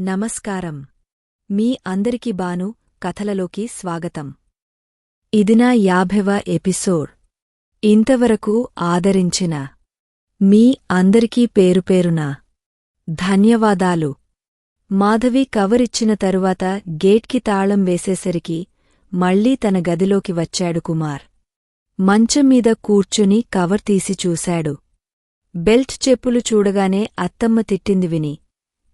నమస్కారం. మీ అందరికి బాను కథలలోకి స్వాగతం. ఇది నా యాభైవ ఎపిసోడ్. ఇంతవరకు ఆదరించిన. మీ అందరికీ పేరుపేరున ధన్యవాదాలు. మాధవి కవరిచ్చిన తరువాత గేట్కి తాళం వేసేసరికి మళ్ళీ తన గదిలోకి వచ్చాడు కుమార్. మంచం మీద కూర్చుని కవర్ తీసి చూశాడు. బెల్ట్ చెప్పులు చూడగానే అత్తమ్మ తిట్టింది విని.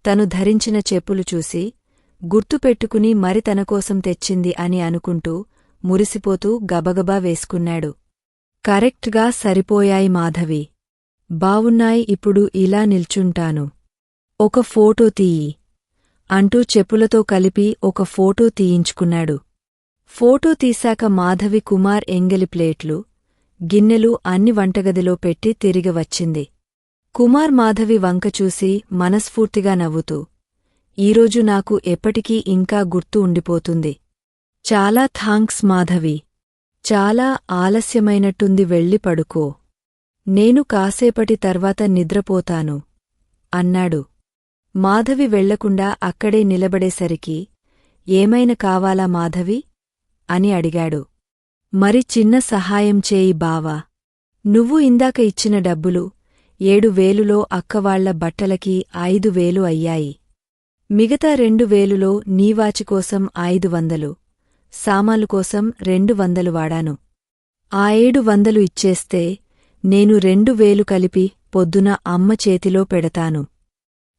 తను ధరించిన చెప్పులు చూసి గుర్తుపెట్టుకుని మరి తనకోసం తెచ్చింది అని అనుకుంటూ మురిసిపోతూ గబగబా వేసుకున్నాడు. కరెక్ట్గా సరిపోయాయి మాధవి. బావున్నాయి ఇప్పుడు ఇలా నిల్చుంటాను. ఒక ఫోటో తీయి అంటూ చెప్పులతో కలిపి ఒక ఫోటో తీయించుకున్నాడు. ఫోటో తీశాక మాధవి కుమార్ ఎంగలి ప్లేట్లు గిన్నెలు అన్ని వంటగదిలో పెట్టి తిరిగి వచ్చింది. కుమార్ మాధవి వంక చూసి మనస్ఫూర్తిగా నవ్వుతూ ఈరోజు నాకు ఎప్పటికీ ఇంకా గుర్తు ఉండిపోతుంది. చాలా థాంక్స్ మాధవి. చాలా ఆలస్యమైనట్టుంది వెళ్ళి పడుకో. నేను కాసేపటి తర్వాత నిద్రపోతాను అన్నాడు. మాధవి వెళ్ళకుండా అక్కడే నిలబడేసరికి ఏమైనా కావాలా మాధవి అని అడిగాడు. మరి చిన్న సహాయం చేయి బావా. నువ్వు ఇందాక ఇచ్చిన డబ్బులు ఏడు వేలులో అక్కవాళ్ళ బట్టలకి ఐదు వేలు అయ్యాయి. మిగతా రెండు వేలులో నీవాచికోసం ఐదు వందలు సామాలుకోసం రెండు వందలు వాడాను. ఆ ఏడు వందలు ఇచ్చేస్తే నేను రెండు వేలు కలిపి పొద్దున అమ్మ చేతిలో పెడతాను.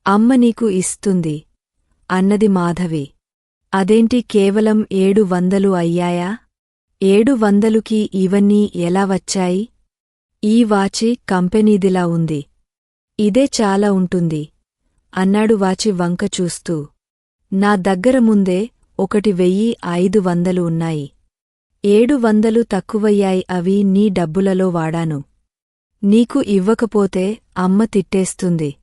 అమ్మ నీకు ఇస్తుంది అన్నది మాధవి. అదేంటి కేవలం ఏడు వందలు అయ్యాయా? ఏడు వందలుకి ఇవన్నీ ఎలా వచ్చాయి? ఈ వాచి కంపెనీదిలా ఉంది. ఇదే చాలా ఉంటుంది. అన్నాడు వాచి వంక చూస్తూ. నా దగ్గర ముందే ఒకటి వెయ్యి ఐదు వందలు ఉన్నాయి. ఏడు వందలు తక్కువయ్యాయి అవి నీ డబ్బులలో వాడాను. నీకు ఇవ్వకపోతే అమ్మ తిట్టేస్తుంది.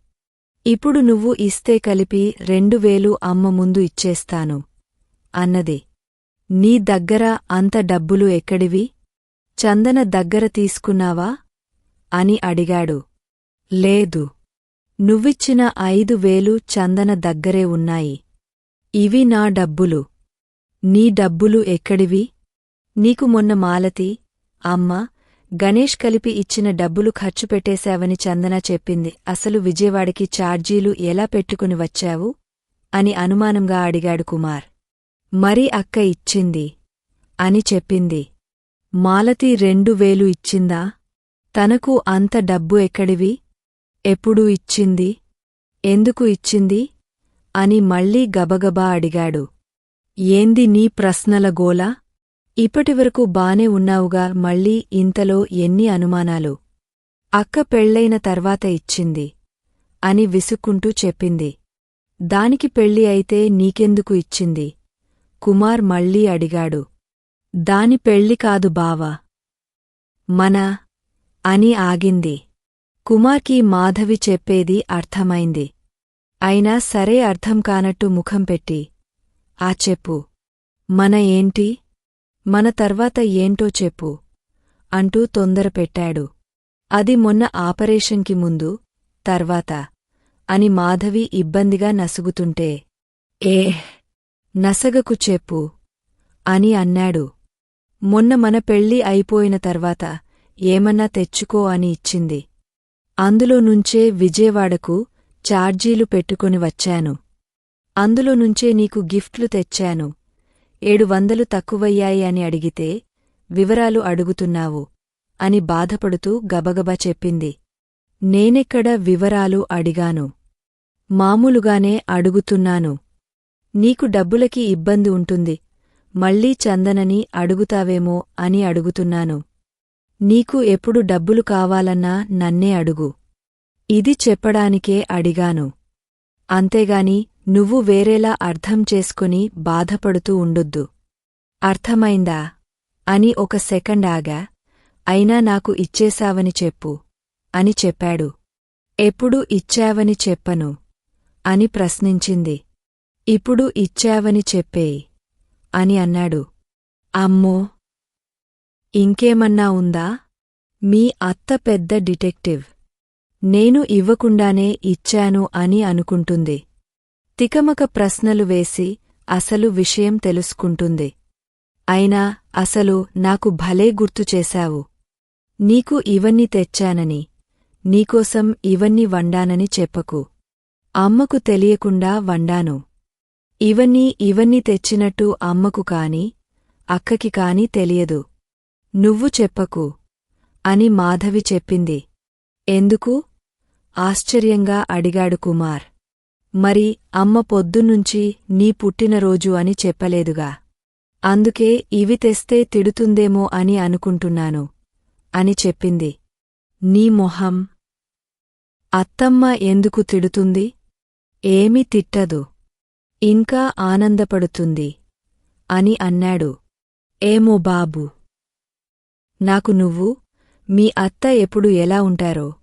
ఇప్పుడు నువ్వు ఇస్తే కలిపి రెండు వేలు అమ్మ ముందు ఇచ్చేస్తాను. అన్నది. నీ దగ్గర అంత డబ్బులు ఎక్కడివి? చందన దగ్గర తీసుకున్నావా? అని అడిగాడు. లేదు. నువ్విచ్చిన ఐదు వేలు చందన దగ్గరే ఉన్నాయి. ఇవి నా డబ్బులు. నీ డబ్బులు ఎక్కడివి? నీకు మొన్న మాలతి అమ్మ గణేష్ కలిపి ఇచ్చిన డబ్బులు ఖర్చు పెట్టేశావని చందన చెప్పింది. అసలు విజయవాడకి ఛార్జీలు ఎలా పెట్టుకుని వచ్చావు? అని అనుమానంగా అడిగాడు కుమార్. మరి అక్క ఇచ్చింది. అని చెప్పింది. మాలతి రెండు వేలు ఇచ్చిందా? తనకు అంత డబ్బు ఎక్కడివి? ఎప్పుడు ఇచ్చింది? ఎందుకు ఇచ్చింది? అని మళ్ళీ గబగబా అడిగాడు. ఏంది నీ ప్రశ్నల గోల ఇప్పటివరకు బానే ఉన్నావుగా మళ్ళీ ఇంతలో ఎన్ని అనుమానాలు? అక్క పెళ్ళైన తర్వాత ఇచ్చింది అని విసుక్కుంటూ చెప్పింది. దానికి పెళ్ళి అయితే నీకెందుకు ఇచ్చింది? కుమార్ మళ్ళీ అడిగాడు. దాని పెళ్ళి కాదు బావా. మన అని ఆగింది. కుమార్కి మాధవి చెప్పేది అర్థమైంది. అయినా సరే అర్థం కానట్టు ముఖం పెట్టి ఆ చెప్పు. మన ఏంటి? మన తర్వాత ఏంటో చెప్పు అంటూ తొందరపెట్టాడు అది మొన్న ఆపరేషన్కి ముందు తర్వాత అని మాధవి ఇబ్బందిగా నసుగుతుంటే ఏ నసగకు చెప్పు అని అన్నాడు. మొన్న మన పెళ్ళి అయిపోయిన తర్వాత ఏమన్నా తెచ్చుకో అని ఇచ్చింది. అందులో నుంచే విజయవాడకు ఛార్జీలు పెట్టుకుని వచ్చాను. అందులో నుంచే నీకు గిఫ్ట్లు తెచ్చాను. ఏడు వందలు తక్కువయ్యాయి అని అడిగితే వివరాలు అడుగుతున్నావు అని బాధపడుతూ గబగబా చెప్పింది. నేనెక్కడ వివరాలు అడిగాను? మామూలుగానే అడుగుతున్నాను. నీకు డబ్బులకి ఇబ్బంది ఉంటుంది. మళ్ళీ చందనని అడుగుతావేమో అని అడుగుతున్నాను. నీకు ఎప్పుడు డబ్బులు కావాలన్నా నన్నే అడుగు. ఇది చెప్పడానికే అడిగాను. అంతేగాని నువ్వు వేరేలా అర్థం చేసుకుని బాధపడుతూ ఉండొద్దు. అర్థమైందా? అని ఒక సెకండ్ ఆగా అయినా నాకు ఇచ్చేశావని చెప్పు అని చెప్పాడు. ఎప్పుడు ఇచ్చావని చెప్పను అని ప్రశ్నించింది. ఇప్పుడు ఇచ్చావని చెప్పేయి అని అన్నాడు. అమ్మో! ఇంకేమన్నా ఉందా? మీ అత్త పెద్ద డిటెక్టివ్. నేను ఇవ్వకుండానే ఇచ్చాను అని అనుకుంటుంది. తికమక ప్రశ్నలు వేసి అసలు విషయం తెలుసుకుంటుంది. అయినా అసలు నాకు భలే గుర్తు చేశావు. నీకు ఇవన్నీ తెచ్చానని నీకోసం ఇవన్నీ వండానని చెప్పకు. అమ్మకు తెలియకుండా వండాను. ఇవన్నీ ఇవన్నీ తెచ్చినట్టు అమ్మకు కాని అక్కకి కాని తెలియదు. నువ్వు చెప్పకు అని మాధవి చెప్పింది. ఎందుకు? ఆశ్చర్యంగా అడిగాడు కుమార్. మరి అమ్మ పొద్దున్నుంచి నీ పుట్టినరోజు అని చెప్పలేదుగా. అందుకే ఇవి తెస్తే తిడుతుందేమో అని అనుకుంటున్నాను అని చెప్పింది. నీ మొహం. అత్తమ్మ ఎందుకు తిడుతుంది? ఏమీ తిట్టదు. ఇంకా ఆనందపడుతుంది అని అన్నాడు. ఏమో బాబూ. నాకు నువ్వు మీ అత్త ఎప్పుడు ఎలా ఉంటారో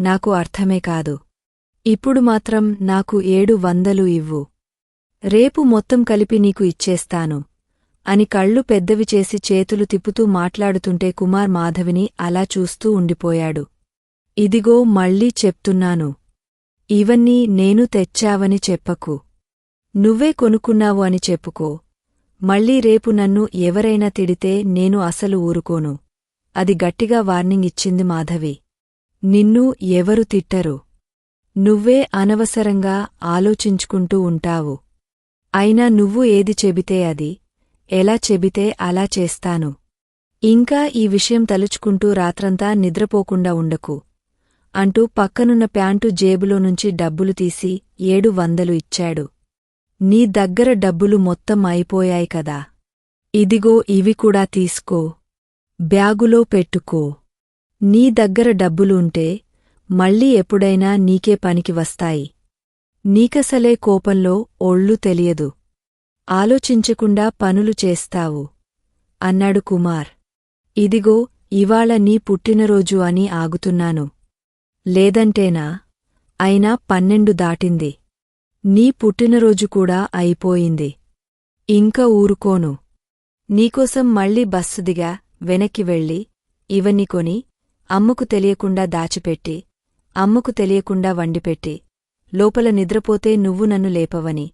నాకు అర్థమే కాదు. ఇప్పుడు మాత్రం నాకు ఏడు వందలు ఇవ్వు. రేపు మొత్తం కలిపి నీకు ఇచ్చేస్తాను. అని కళ్ళు పెద్దవి చేసి చేతులు తిప్పుతూ మాట్లాడుతుంటే కుమార్ మాధవిని అలా చూస్తూ ఉండిపోయాడు. ఇదిగో మళ్ళీ చెప్తున్నాను. ఇవన్నీ నేను తెచ్చావని చెప్పకు. నువ్వే కొనుక్కున్నావు అని చెప్పుకో. మళ్ళీ రేపు నన్ను ఎవరైనా తిడితే నేను అసలు ఊరుకోను. అది గట్టిగా వార్నింగ్ ఇచ్చింది మాధవి. నిన్ను ఎవరు తిట్టరు. నువ్వే అనవసరంగా ఆలోచించుకుంటూ ఉంటావు. అయినా నువ్వు ఏది చెబితే అది ఎలా చెబితే అలా చేస్తాను. ఇంకా ఈ విషయం తలుచుకుంటూ రాత్రంతా నిద్రపోకుండా ఉండకు అంటూ పక్కనున్న ప్యాంటు జేబులో నుంచి డబ్బులు తీసి ఏడు వందలు ఇచ్చాడు. నీ దగ్గర డబ్బులు మొత్తం అయిపోయాయి కదా. ఇదిగో ఇవి కూడా తీసుకో. బ్యాగులో పెట్టుకో. నీ దగ్గర డబ్బులు ఉంటే మళ్ళీ ఎప్పుడైనా నీకే పనికి వస్తాయి. నీకసలే కోపంలో ఒళ్ళు తెలియదు. ఆలోచించకుండా పనులు చేస్తావు. అన్నాడు కుమార్. ఇదిగో ఇవాళ నీ పుట్టినరోజు అని ఆగుతున్నాను. లేదంటేనా? అయినా పన్నెండు దాటింది. నీ పుట్టినరోజు కూడా అయిపోయింది. ఇంక ఊరుకోను. నీకోసం మళ్ళీ బస్సు దిగా వెనక్కి వెళ్ళి ఇవన్నీ కొని అమ్మకు తెలియకుండా దాచిపెట్టి అమ్మకు తెలియకుండా వండిపెట్టి లోపల నిద్రపోతే నువ్వు నన్ను లేపవని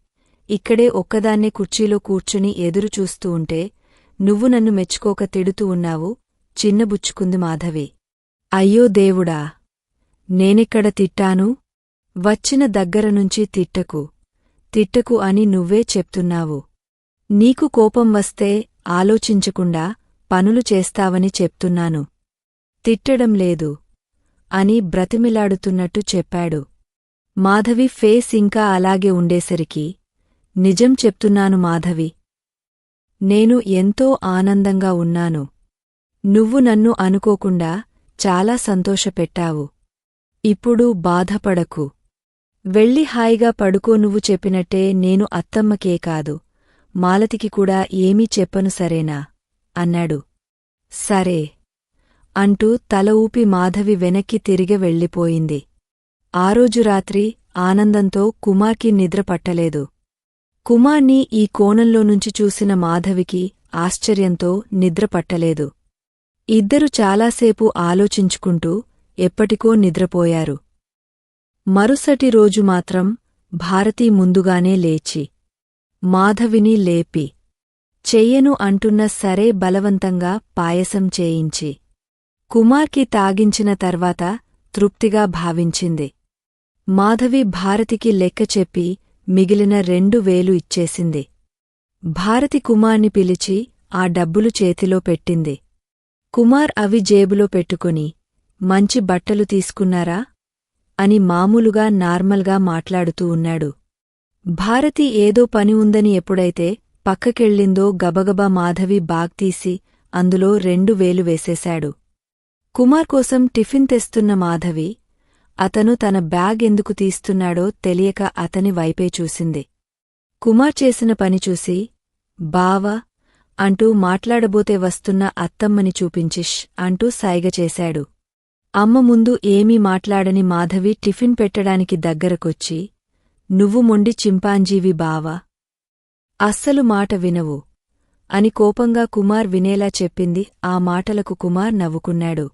ఇక్కడే ఒక్కదాన్నే కుర్చీలో కూర్చుని ఎదురుచూస్తూ ఉంటే నువ్వు నన్ను మెచ్చుకోక తిడుతూ ఉన్నావు చిన్నబుచ్చుకుంది మాధవి. అయ్యో దేవుడా నేనెక్కడ తిట్టాను? వచ్చిన దగ్గరనుంచి తిట్టకు తిట్టకు అని నువ్వే చెప్తున్నావు. నీకు కోపం వస్తే ఆలోచించకుండా పనులు చేస్తావని చెప్తున్నాను. తిట్టడం లేదు. అని బ్రతిమిలాడుతున్నట్టు చెప్పాడు. మాధవి ఫేస్ ఇంకా అలాగే ఉండేసరికి నిజం చెప్తున్నాను మాధవి. నేను ఎంతో ఆనందంగా ఉన్నాను. నువ్వు నన్ను అనుకోకుండా చాలా సంతోషపెట్టావు. ఇప్పుడు బాధపడకు. వెళ్ళి హాయిగా పడుకో నువ్వు చెప్పినట్టే నేను అత్తమ్మకే కాదు. మాలతికి కూడా ఏమీ చెప్పను సరేనా? అన్నాడు. సరే. అంటూ తల ఊపి మాధవి వెనక్కి తిరిగి వెళ్ళిపోయింది. ఆ రోజు రాత్రి ఆనందంతో కుమార్కి నిద్ర పట్టలేదు. కుమార్ని ఈ కోణంలో నుంచి చూసిన మాధవికి ఆశ్చర్యంతో నిద్ర పట్టలేదు. ఇద్దరు చాలాసేపు ఆలోచించుకుంటూ ఎప్పటికో నిద్రపోయారు. మరుసటి రోజు మాత్రం భారతి ముందుగానే లేచి మాధవిని లేపి చెయ్యను అంటున్న సరే బలవంతంగా పాయసం చేయించి. కుమార్కి తాగించిన తర్వాత తృప్తిగా భావించింది. మాధవి భారతికి లెక్క చెప్పి మిగిలిన రెండు వేలు ఇచ్చేసింది. భారతి కుమార్ని పిలిచి ఆ డబ్బులు చేతిలో పెట్టింది. కుమార్ అవి జేబులో పెట్టుకుని మంచి బట్టలు తీసుకున్నారా? అని మామూలుగా నార్మల్గా మాట్లాడుతూ ఉన్నాడు. భారతి ఏదో పని ఉందని ఎప్పుడైతే పక్కకెళ్ళిందో గబగబా మాధవి బాగ్ తీసి అందులో రెండు వేలు వేసేశాడు. కుమార్ కోసం టిఫిన్ తెస్తున్న మాధవి అతను తన బ్యాగ్ ఎందుకు తీస్తున్నాడో తెలియక అతని వైపే చూసింది. కుమార్ చేసిన పని చూసి బావ అంటూ మాట్లాడబోతే వస్తున్న అత్తమ్మని చూపించిష్ అంటూ సైగ చేశాడు. అమ్మ ముందు ఏమీ మాట్లాడని మాధవి టిఫిన్ పెట్టడానికి దగ్గరకొచ్చి నువ్వు మొండి చింపాంజీవి బావా అస్సలు మాట వినవు అని కోపంగా కుమార్ వినేలా చెప్పింది. ఆ మాటలకు కుమార్ నవ్వుకున్నాడు.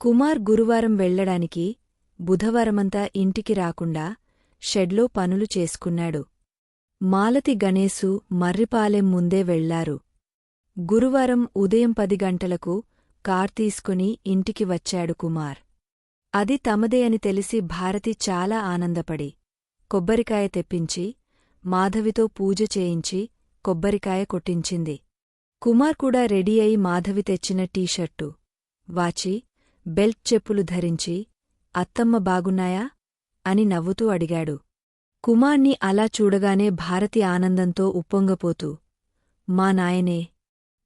కుమార్ గురువారం వెళ్ళడానికి బుధవారమంతా ఇంటికి రాకుండా షెడ్లో పనులు చేసుకున్నాడు. మాలతి గణేశు మర్రిపాలెం ముందే వెళ్ళారు. గురువారం ఉదయం పది గంటలకు కార్ తీసుకుని ఇంటికి వచ్చాడు కుమార్. అది తమదే అని తెలిసి భారతి చాలా ఆనందపడి కొబ్బరికాయ తెప్పించి మాధవితో పూజ చేయించి కొబ్బరికాయ కొట్టించింది. కుమార్ కూడా రెడీ అయి మాధవి తెచ్చిన టీషర్టు. వాచి బెల్ట్ చెప్పులు ధరించి అత్తమ్మ బాగున్నాయా అని నవ్వుతూ అడిగాడు. కుమార్ని అలా చూడగానే భారతి ఆనందంతో ఉప్పొంగపోతూ మా నాయనే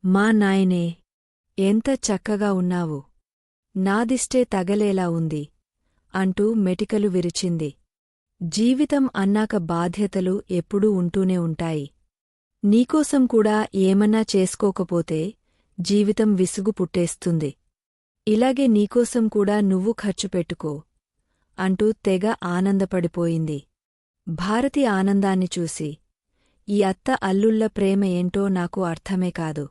మా నాయనే ఎంత చక్కగా ఉన్నావు. నాదిష్టే తగలేలా ఉంది అంటూ మెటికలు విరిచింది. జీవితం అన్నాక బాధ్యతలు ఎప్పుడూ ఉంటూనే ఉంటాయి. నీకోసం కూడా ఏమన్నా చేసుకోకపోతే జీవితం విసుగు పుట్టేస్తుంది. ఇలాగే నీకోసం కూడా నువ్వు ఖర్చు పెట్టుకో అంటూ తెగ ఆనందపడిపోయింది. భారతి ఆనందాన్ని చూసి ఈ అత్త అల్లుళ్ళ ప్రేమ ఏంటో నాకు అర్థమే కాదు.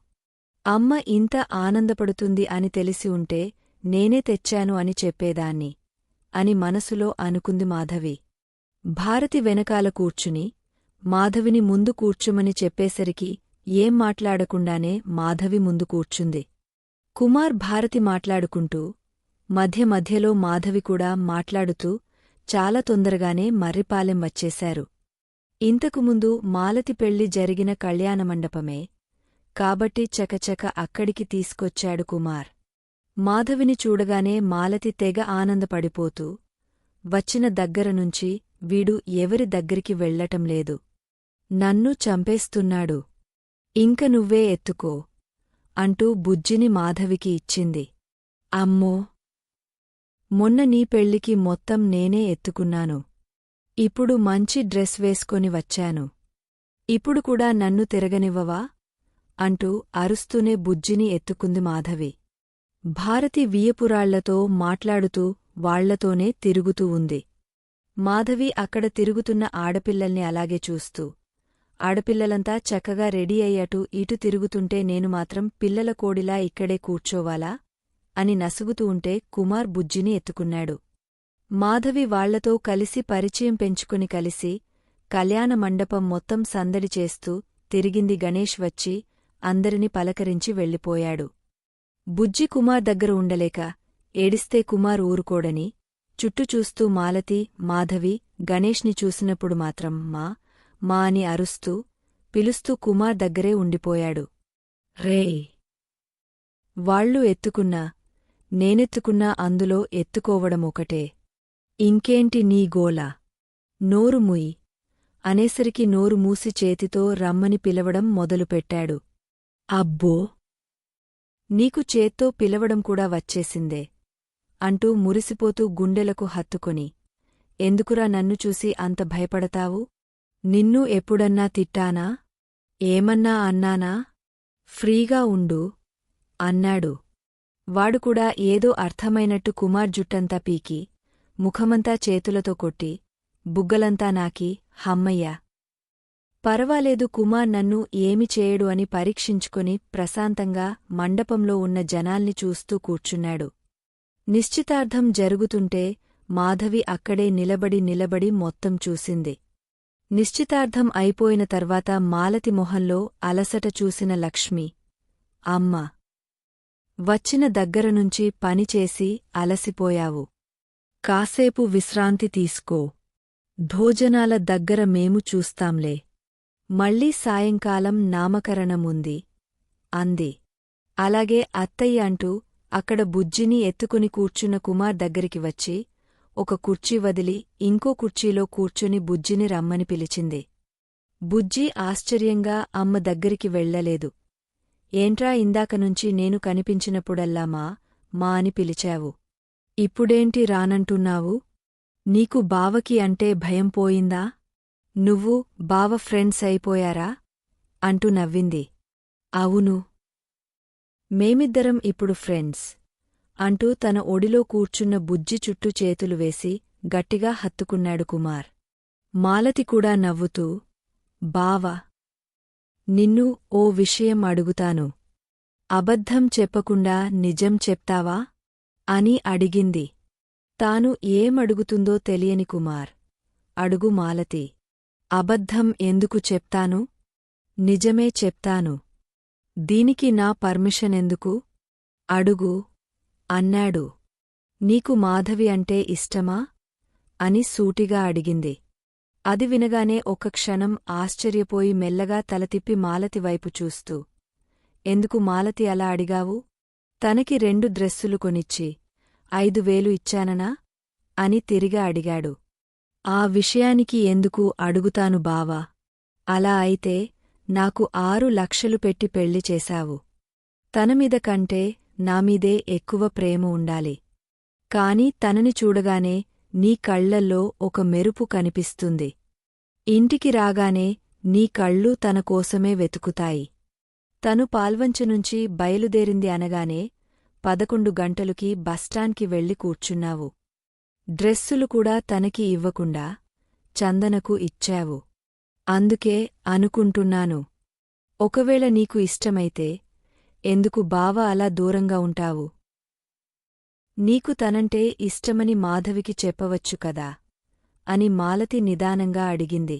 అమ్మ ఇంత ఆనందపడుతుంది అని తెలిసి ఉంటే నేనే తెచ్చాను అని చెప్పేదాన్ని అని మనసులో అనుకుంది మాధవి. భారతి వెనకాల కూర్చుని మాధవిని ముందు కూర్చుమని చెప్పేసరికి ఏం మాట్లాడకుండానే మాధవి ముందు కూర్చుంది. కుమార్ భారతి మాట్లాడుకుంటూ మధ్య మధ్యలో మాధవి కూడా మాట్లాడుతూ చాలా తొందరగానే మర్రిపాలెం వచ్చేశారు. ఇంతకుముందు మాలతి పెళ్ళి జరిగిన కళ్యాణమండపమే కాబట్టి చకచక అక్కడికి తీసుకొచ్చాడు కుమార్. మాధవిని చూడగానే మాలతి తెగ ఆనందపడిపోతూ వచ్చిన దగ్గరనుంచి వీడు ఎవరి దగ్గరికి వెళ్ళటం లేదు. నన్ను చంపేస్తున్నాడు. ఇంక నువ్వే ఎత్తుకో అంటూ బుజ్జిని మాధవికి ఇచ్చింది. అమ్మో! మొన్న నీ పెళ్ళికి మొత్తం నేనే ఎత్తుకున్నాను. ఇప్పుడు మంచి డ్రెస్ వేసుకొని వచ్చాను. ఇప్పుడు కూడా నన్ను తిరగనివ్వవా? అంటూ అరుస్తూనే బుజ్జిని ఎత్తుకుంది మాధవి. భారతి వియపురాళ్ళతో మాట్లాడుతూ వాళ్ళతోనే తిరుగుతూ ఉంది. మాధవి అక్కడ తిరుగుతున్న ఆడపిల్లల్ని అలాగే చూస్తూ ఆడపిల్లలంతా చక్కగా రెడీ అయ్యటు ఇటు తిరుగుతుంటే నేను మాత్రం పిల్లల కోడిలా ఇక్కడే కూర్చోవాలా అని నసుగుతూ ఉంటే కుమార్ బుజ్జిని ఎత్తుకున్నాడు. మాధవి వాళ్ళతో కలిసి పరిచయం పెంచుకుని కలిసి కళ్యాణ మండపం మొత్తం సందడి చేస్తూ తిరిగింది గణేష్ వచ్చి అందరిని పలకరించి వెళ్ళిపోయాడు. బుజ్జి కుమార్ దగ్గర ఉండలేక ఏడిస్తే కుమార్ ఊరుకోడని చుట్టూ చూస్తూ మాలతి మాధవి గణేష్ని చూసినప్పుడు మాత్రం మా మా అని అరుస్తూ పిలుస్తూ కుమార్ దగ్గరే ఉండిపోయాడు. రే వాళ్ళు ఎత్తుకున్నా నేనెత్తుకున్నా అందులో ఎత్తుకోవడం ఒకటే. ఇంకేంటి నీ గోల? నోరు ముయ్! అనేసరికి నోరు మూసి చేతితో రమ్మని పిలవడం మొదలుపెట్టాడు. అబ్బో! నీకు చేత్తో పిలవడం కూడా వచ్చేసిందే. అంటూ మురిసిపోతూ గుండెలకు హత్తుకొని ఎందుకురా నన్ను చూసి అంత భయపడతావు? నిన్ను ఎప్పుడన్నా తిట్టానా? ఏమన్నా అన్నానా? ఫ్రీగా ఉండు అన్నాడు. వాడుకూడా ఏదో అర్థమైనట్టు కుమార్ జుట్టంతా పీకి ముఖమంతా చేతులతో కొట్టి బుగ్గలంతా నాకి హమ్మయ్యా! పరవాలేదు కుమార్ నన్ను ఏమి చేయడు అని పరీక్షించుకుని ప్రశాంతంగా మండపంలో ఉన్న జనాల్ని చూస్తూ కూర్చున్నాడు. నిశ్చితార్థం జరుగుతుంటే మాధవి అక్కడే నిలబడి నిలబడి మొత్తం చూసింది. నిశ్చితార్థం అయిపోయిన తర్వాత మాలతి మొహంలో అలసట చూసిన లక్ష్మి అమ్మ వచ్చిన దగ్గరనుంచి పనిచేసి అలసిపోయావు. కాసేపు విశ్రాంతి తీసుకో. భోజనాల దగ్గర మేము చూస్తాంలే. మళ్ళీ సాయంకాలం నామకరణముంది అంది. అలాగే అత్తయ్య అంటూ అక్కడ బుజ్జిని ఎత్తుకుని కూర్చున్న కుమార్ దగ్గరికి వచ్చి ఒక కుర్చీ వదిలి ఇంకో కుర్చీలో కూర్చుని బుజ్జిని రమ్మని పిలిచింది. బుజ్జి ఆశ్చర్యంగా అమ్మ దగ్గరికి వెళ్ళలేదు ఏంట్రా ఇందాకనుంచి నేను కనిపించినప్పుడల్లా మా మా అని పిలిచావు. ఇప్పుడేంటి రానంటున్నావు? నీకు బావకి అంటే భయం పోయిందా? నువ్వు బావ ఫ్రెండ్స్ అయిపోయారా? అంటూ నవ్వింది. అవును మేమిద్దరం ఇప్పుడు ఫ్రెండ్స్. అంటూ తన ఒడిలో కూర్చున్న బుజ్జి చుట్టూ చేతులు వేసి గట్టిగా హత్తుకున్నాడు కుమార్. మాలతి కూడా నవ్వుతూ బావా నిన్ను ఓ విషయం అడుగుతాను. అబద్ధం చెప్పకుండా నిజం చెప్తావా? అని అడిగింది. తాను ఏమడుగుతుందో తెలియని కుమార్. అడుగు మాలతి అబద్ధం ఎందుకు చెప్తాను? నిజమే చెప్తాను. దీనికి నా పర్మిషన్ ఎందుకు అడుగు. అన్నాడు. నీకు మాధవి అంటే ఇష్టమా? అని సూటిగా అడిగింది. అది వినగానే ఒక క్షణం ఆశ్చర్యపోయి మెల్లగా తలతిప్పి మాలతి వైపు చూస్తూ. ఎందుకు మాలతి అలా అడిగావు? తనకి రెండు డ్రెస్సులు కొనిచ్చి. ఐదు వేలు ఇచ్చాననా? అని తిరిగా అడిగాడు. ఆ విషయానికి ఎందుకు అడుగుతాను బావా? అలా అయితే నాకు ఆరు లక్షలు పెట్టి పెళ్ళి చేశావు. తనమీద కంటే నామీదే ఎక్కువ ప్రేమ ఉండాలి. కాని తనని చూడగానే నీ కళ్ళల్లో ఒక మెరుపు కనిపిస్తుంది. ఇంటికి రాగానే నీ కళ్ళు తన కోసమే వెతుకుతాయి. తను పాల్వంచనుంచి బయలుదేరింది అనగానే పదకొండు గంటలుకి బస్టాండ్కి వెళ్ళి కూర్చున్నావు. డ్రెస్సులు కూడా తనకి ఇవ్వకుండా చందనకు ఇచ్చావు. అందుకే అనుకుంటున్నాను. ఒకవేళ నీకు ఇష్టమైతే ఎందుకు బావ అలా దూరంగా ఉంటావు? నీకు తనంటే ఇష్టమని మాధవికి చెప్పవచ్చు కదా? అని మాలతి నిదానంగా అడిగింది.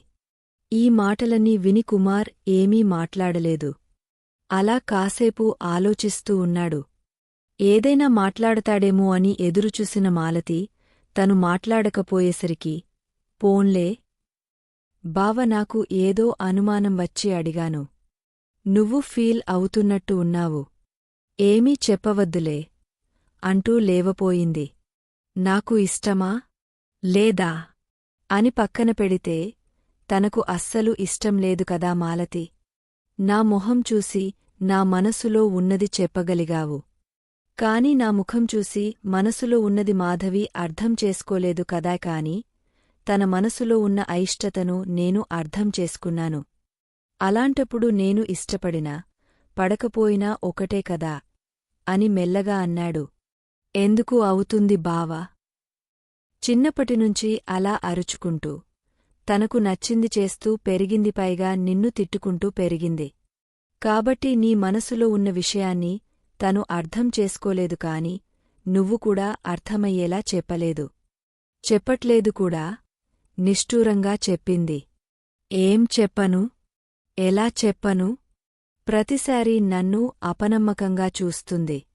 ఈ మాటలన్నీ విని కుమార్ ఏమీ మాట్లాడలేదు. అలా కాసేపు ఆలోచిస్తూ ఉన్నాడు. ఏదైనా మాట్లాడతాడేమో అని ఎదురుచూసిన మాలతి తను మాట్లాడకపోయేసరికి పోన్లే బావ నాకు ఏదో అనుమానం వచ్చి అడిగాను. నువ్వు ఫీల్ అవుతున్నట్టు ఉన్నావు. ఏమీ చెప్పవద్దులే అంటూ లేవపోయింది. నాకు ఇష్టమా? లేదా? అని పక్కన పెడితే తనకు అస్సలు ఇష్టం లేదు కదా మాలతి. నా మొహం చూసి నా మనసులో ఉన్నది చెప్పగలిగావు. కాని నా ముఖం చూసి మనసులో ఉన్నది మాధవి అర్థం చేసుకోలేదు కదా కాని తన మనసులో ఉన్న అయిష్టతను నేను అర్థం చేసుకున్నాను. అలాంటప్పుడు నేను ఇష్టపడినా పడకపోయినా ఒకటే కదా? అని మెల్లగా అన్నాడు. ఎందుకు అవుతుంది బావా? చిన్నప్పటినుంచి అలా అరుచుకుంటూ తనకు నచ్చింది చేస్తూ పెరిగింది పైగా నిన్ను తిట్టుకుంటూ పెరిగింది. కాబట్టి నీ మనసులో ఉన్న విషయాన్ని తను అర్థం చేసుకోలేదు కాని నువ్వు కూడా అర్థమయ్యేలా చెప్పలేదు. చెప్పట్లేదు కూడా. నిష్ఠూరంగా చెప్పింది. ఏం చెప్పను? ఎలా చెప్పను? ప్రతిసారీ నన్ను అపనమ్మకంగా చూస్తుంది.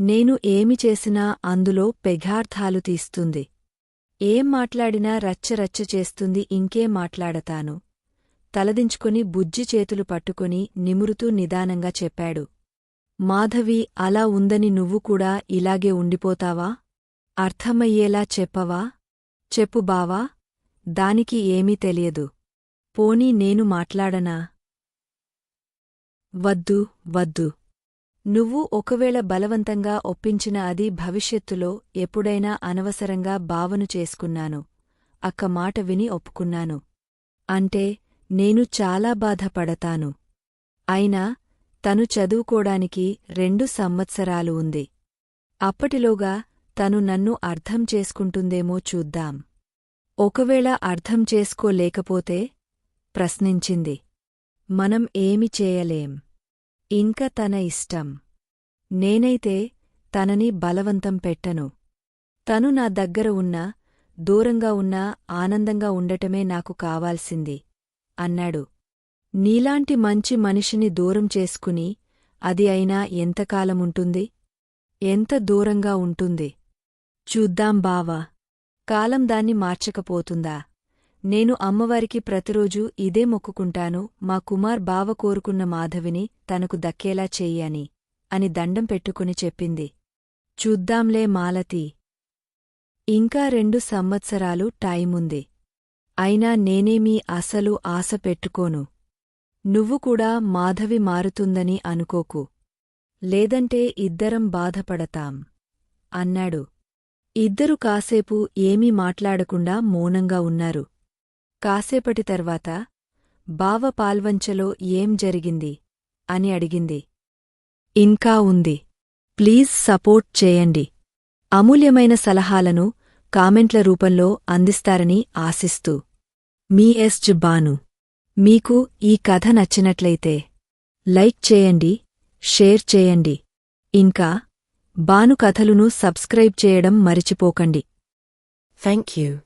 నేను ఏమి చేసినా అందులో పెఘార్థాలు తీస్తుంది. ఏం మాట్లాడినా రచ్చరచ్చ చేస్తుంది ఇంకే మాట్లాడతాను తలదించుకుని బుజ్జి చేతులు పట్టుకుని నిమురుతూ నిదానంగా చెప్పాడు. మాధవి అలా ఉందని నువ్వు కూడా ఇలాగే ఉండిపోతావా? అర్థమయ్యేలా చెప్పవా? చెప్పు బావా. దానికి ఏమీ తెలియదు. పోనీ నేను మాట్లాడనా? వద్దు వద్దు. నువ్వు ఒకవేళ బలవంతంగా ఒప్పించిన అది భవిష్యత్తులో ఎప్పుడైనా అనవసరంగా భావను చేసుకున్నాను. అక్క మాట విని ఒప్పుకున్నాను. అంటే నేను చాలా బాధపడతాను. అయినా తను చదువుకోడానికి రెండు సంవత్సరాలు ఉంది. అప్పటిలోగా తను నన్ను అర్థం చేసుకుంటుందేమో చూద్దాం. ఒకవేళ అర్థం చేసుకోలేకపోతే ప్రశ్నించింది. మనం ఏమి చేయలేం. ఇంక తన ఇష్టం. నేనైతే తనని బలవంతం పెట్టను. తను నా దగ్గర ఉన్నా దూరంగా ఉన్నా ఆనందంగా ఉండటమే నాకు కావాల్సింది అన్నాడు. నీలాంటి మంచి మనిషిని దూరం చేసుకుని అది అయినా ఎంతకాలముంటుంది ఎంత దూరంగా ఉంటుంది? చూద్దాం బావా. కాలం దాన్ని మార్చకపోతుందా? నేను అమ్మవారికి ప్రతిరోజూ ఇదే మొక్కుకుంటాను మా కుమార్ బావ కోరుకున్న మాధవిని తనకు దక్కేలా చెయ్యని అని దండం పెట్టుకుని చెప్పింది. చూద్దాంలే మాలతి. ఇంకా రెండు సంవత్సరాలు టైముంది. అయినా నేనేమీ అసలు ఆశ పెట్టుకోను. నువ్వు కూడా మాధవి మారుతుందని అనుకోకు. లేదంటే ఇద్దరం బాధపడతాం అన్నాడు. ఇద్దరు కాసేపు ఏమీ మాట్లాడకుండా మౌనంగా ఉన్నారు. కాసేపటి తర్వాత బావ పాల్వంచలో ఏం జరిగింది? అని అడిగింది. ఇంకా ఉంది. ప్లీజ్ సపోర్ట్ చేయండి. అమూల్యమైన సలహాలను కామెంట్ల రూపంలో అందిస్తారని ఆశిస్తూ. మీ ఎస్ బాను మీకు ఈ కథ నచ్చినట్లయితే లైక్ చేయండి షేర్ చేయండి. ఇంకా బాను కథలును సబ్స్క్రైబ్ చేయడం మరిచిపోకండి. Thank you